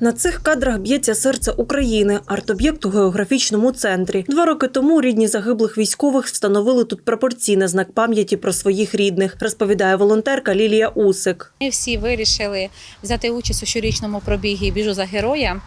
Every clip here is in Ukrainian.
На цих кадрах б'ється серце України, арт-об'єкт у географічному центрі. Два роки тому рідні загиблих військових встановили тут прапорці на знак пам'яті про своїх рідних, розповідає волонтерка Лілія Усик. Ми всі вирішили взяти участь у щорічному пробігі Біжу за героя.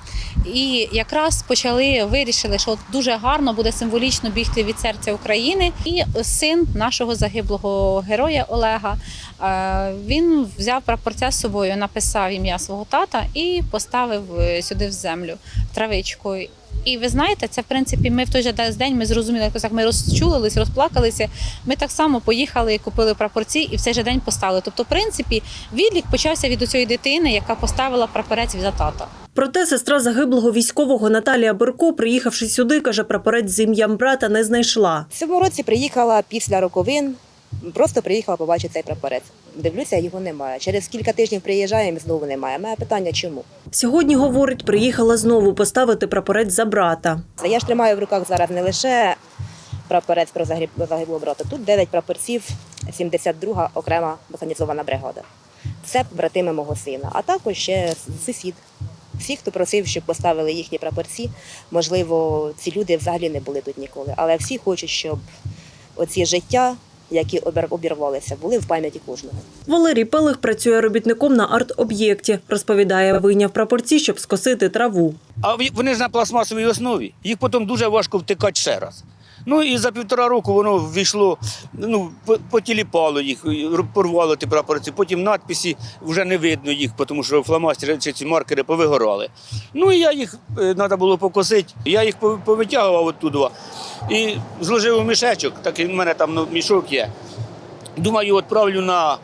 І якраз почали вирішили, що дуже гарно буде символічно бігти від серця України. І син нашого загиблого героя Олега е, він взяв прапорця з собою, написав ім'я свого тата і поставив е, сюди в землю травичкою. І ви знаєте, це в принципі ми в той же день ми зрозуміли, якось як ми розчулились, розплакалися. Ми так само поїхали, купили прапорці і в цей же день поставили. Тобто, в принципі, відлік почався від цієї дитини, яка поставила прапорець за тата. Проте сестра загиблого військового Наталія Берко, приїхавши сюди, каже, прапорець з ім'ям брата не знайшла. В цьому році приїхала після роковин, просто приїхала побачити цей прапорець. Дивлюся, його немає. Через кілька тижнів приїжджаємо і знову немає. Моє питання чому? Сьогодні, говорить, приїхала знову поставити прапорець за брата. Я ж тримаю в руках зараз не лише прапорець про загиб- загиблого брата. Тут 9 прапорців, 72 окрема механізована бригада. Це братими мого сина, а також ще сусід. Всі, хто просив, щоб поставили їхні прапорці, можливо, ці люди взагалі не були тут ніколи. Але всі хочуть, щоб оці життя, які обірвалися, були в пам'яті кожного. Валерій Пелих працює робітником на арт-об'єкті. Розповідає, вийняв прапорці, щоб скосити траву. А вони ж на пластмасовій основі. Їх потім дуже важко втикати ще раз. Ну і за півтора року воно ввійшло, ну, потіліпало їх, порвало ті прапорці. Потім надписи вже не видно їх, тому що фломастери чи ці маркери повигорали. Ну і я їх треба було покосити. Я їх пов- повитягував оттуда і зложив у мішечок, так і в мене там ну, мішок є. Думаю, відправлю на,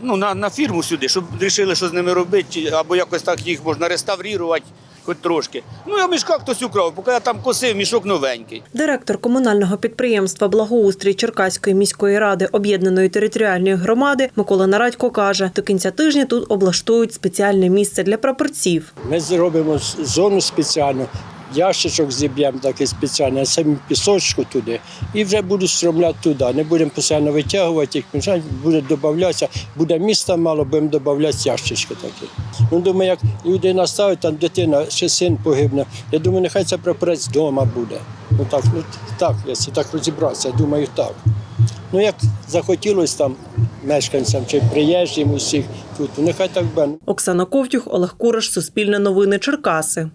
ну, на, на фірму сюди, щоб вирішили, що з ними робити, або якось так їх можна реставрувати, хоч трошки. Ну, а мішка хтось украв, поки я там косив, мішок новенький. Директор комунального підприємства Благоустрій Черкаської міської ради об'єднаної територіальної громади Микола Нарадько каже, до кінця тижня тут облаштують спеціальне місце для прапорців. Ми зробимо зону спеціальну, ящичок зіб'ємо такий спеціальний, самі пісочку туди і вже будуть стромляти туди. Не будемо постійно витягувати їх, буде додатися, буде міста мало, будемо додати ящички такі. Ну, думаю, як людина ставить, там дитина, ще син погибне. Я думаю, нехай це прапорець вдома буде. Ну так, ну так, якщо так розібратися, думаю, так. Ну як захотілося там мешканцям чи приїжджим усіх тут, нехай так буде. Оксана Ковтюх, Олег Кураш, Суспільне новини, Черкаси.